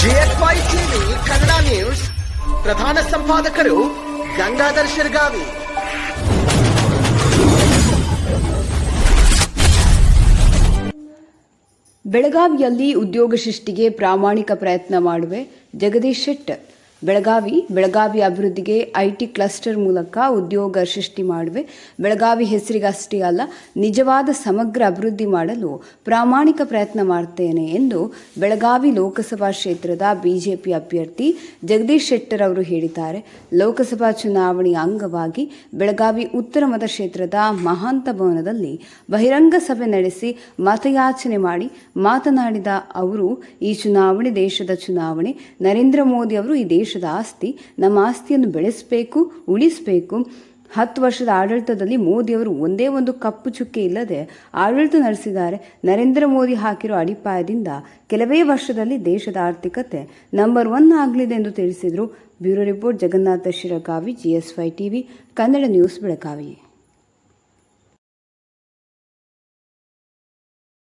GSY TV, Kannada news. ಪ್ರಧಾನ ಸಂಪಾದಕರು ಗಂಗಾಧರ್ ಶಿರ್ಗಾವಿ. ಬೆಳಗಾವಿಯಲ್ಲಿ ಉದ್ಯೋಗ ಸೃಷ್ಟಿಗೆ ಪ್ರಾಮಾಣಿಕ ಪ್ರಯತ್ನ ಮಾಡುವೆ ಜಗದೀಶ್ ಶೆಟ್ಟರ್. ಬೆಳಗಾವಿ ಬೆಳಗಾವಿ ಅಭಿವೃದ್ಧಿಗೆ ಐಟಿ ಕ್ಲಸ್ಟರ್ ಮೂಲಕ ಉದ್ಯೋಗ ಸೃಷ್ಟಿ ಮಾಡುವೆ. ಬೆಳಗಾವಿ ಹೆಸರಿಗಷ್ಟೇ ಅಲ್ಲ, ನಿಜವಾದ ಸಮಗ್ರ ಅಭಿವೃದ್ಧಿ ಮಾಡಲು ಪ್ರಾಮಾಣಿಕ ಪ್ರಯತ್ನ ಮಾಡ್ತೇನೆ ಎಂದು ಬೆಳಗಾವಿ ಲೋಕಸಭಾ ಕ್ಷೇತ್ರದ ಬಿಜೆಪಿ ಅಭ್ಯರ್ಥಿ ಜಗದೀಶ್ ಶೆಟ್ಟರ್ ಅವರು ಹೇಳಿದ್ದಾರೆ. ಲೋಕಸಭಾ ಚುನಾವಣೆಯ ಅಂಗವಾಗಿ ಬೆಳಗಾವಿ ಉತ್ತರ ಮತಕ್ಷೇತ್ರದ ಮಹಾಂತ ಭವನದಲ್ಲಿ ಬಹಿರಂಗ ಸಭೆ ನಡೆಸಿ ಮತಯಾಚನೆ ಮಾಡಿ ಮಾತನಾಡಿದ ಅವರು, ಈ ಚುನಾವಣೆ ದೇಶದ ಚುನಾವಣೆ. ನರೇಂದ್ರ ಮೋದಿ ಅವರು ಈ ದೇಶದ ಆಸ್ತಿ, ನಮ್ಮ ಆಸ್ತಿಯನ್ನು ಬೆಳೆಸಬೇಕು, ಉಳಿಸಬೇಕು. ಹತ್ತು ವರ್ಷದ ಆಡಳಿತದಲ್ಲಿ ಮೋದಿಯವರು ಒಂದೇ ಒಂದು ಕಪ್ಪು ಚುಕ್ಕೆ ಇಲ್ಲದೆ ಆಡಳಿತ ನಡೆಸಿದ್ದಾರೆ. ನರೇಂದ್ರ ಮೋದಿ ಹಾಕಿರೋ ಅಡಿಪಾಯದಿಂದ ಕೆಲವೇ ವರ್ಷದಲ್ಲಿ ದೇಶದ ಆರ್ಥಿಕತೆ ನಂಬರ್ ಒನ್ ಆಗಲಿದೆ ಎಂದು ತಿಳಿಸಿದರು. Bureau report Jagannath Shiragavi GSY TV Kannada news Belagavi.